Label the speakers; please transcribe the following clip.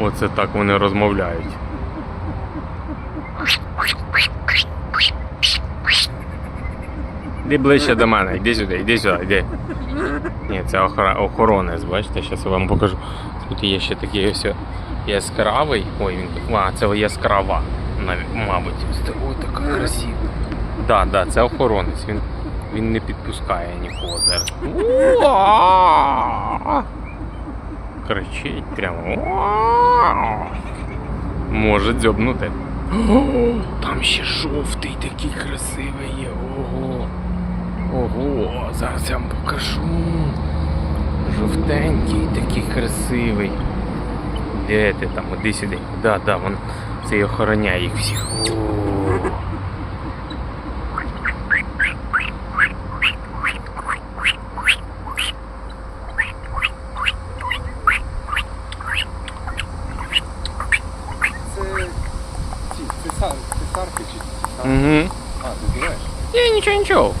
Speaker 1: Оце так вони розмовляють. Іди ближче до мене, йди сюди, йди сюди, йди. Ні, це охоронець, бачите, зараз я вам покажу. Тут є ще такі ось яскравий. Ой, він. А, це яскрава, мабуть. Ой, така красива. Так, да, да, це охоронець. Він, він не підпускає нікого зараз. Кричить прямо. Може дзьобнути. Там ще жовтий такий красивий є. Ого. Ого, зараз я вам покажу. Жовтенький, такий красивий. Де ти там? Іди сюди. Да, да, вон цей охороняє їх всіх. О.
Speaker 2: Це ці чи?
Speaker 1: Угу.
Speaker 2: А, ти знаєш?
Speaker 1: Ні, нічого, нічого.